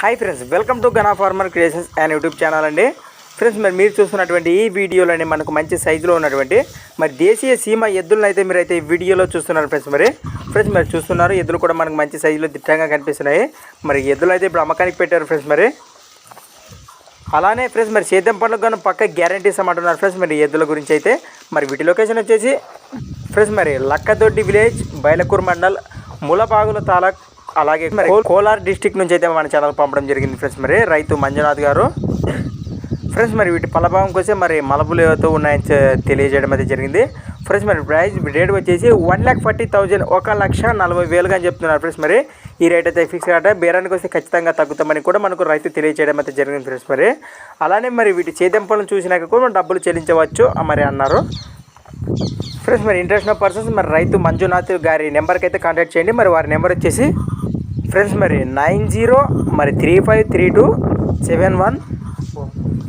Hi friends welcome to Gana farmer creations and YouTube channel అండి. Friends మరి మీరు చూస్తున్నటువంటి ఈ వీడియోలోని మనకు మంచి సైజులో ఉన్నటువంటి మరి దేశీయ సీమ ఎద్దులను అయితే మీరు అయితే ఈ వీడియోలో చూస్తున్నారు ఫ్రెండ్స్ మరి. ఫ్రెండ్స్ మరి చూస్తున్నారు ఎద్దులు కూడా మనకు మంచి సైజులో దిట్టంగా కనిపిస్తున్నాయి. మరి ఎద్దులు అయితే ఇప్పుడు అమ్మకానికి పెట్టారు ఫ్రెండ్స్ మరి. అలానే ఫ్రెండ్స్ మరి సేద్యం పనులకు కానీ పక్క గ్యారంటీస్ ఇస్తామంటున్నారు ఫ్రెండ్స్ మరి ఎద్దుల గురించి అయితే. మరి వీటి లొకేషన్ వచ్చేసి ఫ్రెండ్స్ మరి లక్కదొడ్డి విలేజ్ బైలకూర్ మండల్ ములబాగుల తాలూక్ అలాగే మరి కోలార్ డిస్టిక్ నుంచి అయితే మన ఛానల్ పంపడం జరిగింది ఫ్రెండ్స్. మరి రైతు మంజునాథ్ గారు. ఫ్రెండ్స్ మరి వీటి ఫలభావం కోసం మరి మలబులు ఏవైతే ఉన్నాయని తెలియజేయడం అయితే జరిగింది. ఫ్రెండ్స్ మరి ప్రైస్ రేట్ వచ్చేసి వన్ ల్యాక్ ఫార్టీ థౌజండ్ ఒక లక్ష నలభై వేలుగా అని చెప్తున్నారు ఫ్రెండ్స్. మరి ఈ రేట్ అయితే ఫిక్స్ కాబట్టి బేరానికి వస్తే ఖచ్చితంగా తగ్గుతామని కూడా మనకు రైతు తెలియజేయడం అయితే జరిగింది ఫ్రెండ్స్. మరి అలానే మరి వీటి చేతింపులను చూసినాక కూడా మనం డబ్బులు చెల్లించవచ్చు మరి అన్నారు. ఫ్రెండ్స్ మరి ఇంట్రెస్ట్ పర్సన్స్ మరి రైతు మంజునాథ్ గారి నెంబర్కి అయితే కాంటాక్ట్ చేయండి. మరి వారి నెంబర్ వచ్చేసి ఫ్రెండ్స్ మరి నైన్ జీరో మరి three five three two seven one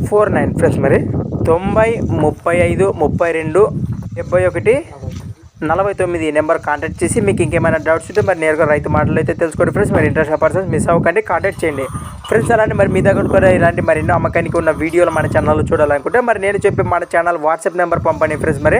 four nine. Friends మరి తొంభై ముప్పై ఐదు ముప్పై రెండు డెబ్బై ఒకటి నలభై తొమ్మిది నెంబర్ కాంటాక్ట్ చేసి మీకు ఇంకేమైనా డౌట్స్ ఉంటే మరి నేరుగా రైతు మాటలు అయితే తెలుసుకోండి ఫ్రెండ్స్. మరి ఇంట్రెస్ట్ పర్సన్స్ మిస్ అవ్వకండి కాంటాక్ట్ చేయండి. ఫ్రెండ్స్ అలానే మరి మీ దగ్గర కూడా ఇలాంటి మరి ఎన్నో అమ్మకానికి ఉన్న వీడియోలు మన ఛానల్లో చూడాలనుకుంటే మరి నేను చెప్పి మన ఛానల్ వాట్సాప్ నెంబర్ పంపండి ఫ్రెండ్స్. మరి